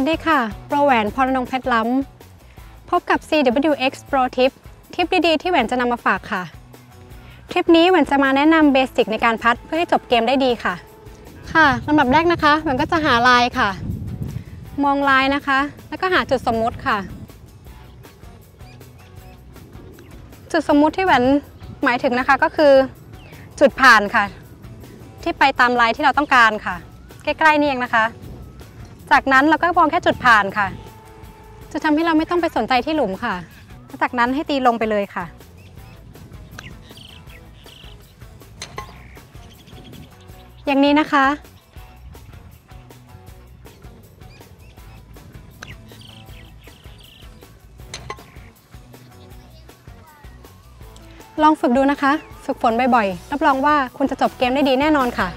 สดีค่ะโปรแหวนพรนงเพชรล้ำ พบกับ CWX Pro Tip ทิปดีๆ ที่แหวนจะนำมาฝากค่ะ ทริปนี้แหวนจะมาแนะนำเบสิกในการพัดเพื่อให้จบเกมได้ดีค่ะ ค่ะลำดับแรกนะคะแหวนก็จะหาลายค่ะ มองลายนะคะ แล้วก็หาจุดสมมุติค่ะ จุดสมมุติที่แหวนหมายถึงนะคะก็คือจุดผ่านค่ะ ที่ไปตามลายที่เราต้องการค่ะ ใกล้ๆนี่เองนะคะ จากนั้นเราก็มองแค่จุดผ่านค่ะ จะทำให้เราไม่ต้องไปสนใจที่หลุมค่ะ จากนั้นให้ตีลงไปเลยค่ะ อย่างนี้นะคะ ลองฝึกดูนะคะ ฝึกฝนบ่อยๆ รับรองว่าคุณจะจบเกมได้ดีแน่นอนค่ะ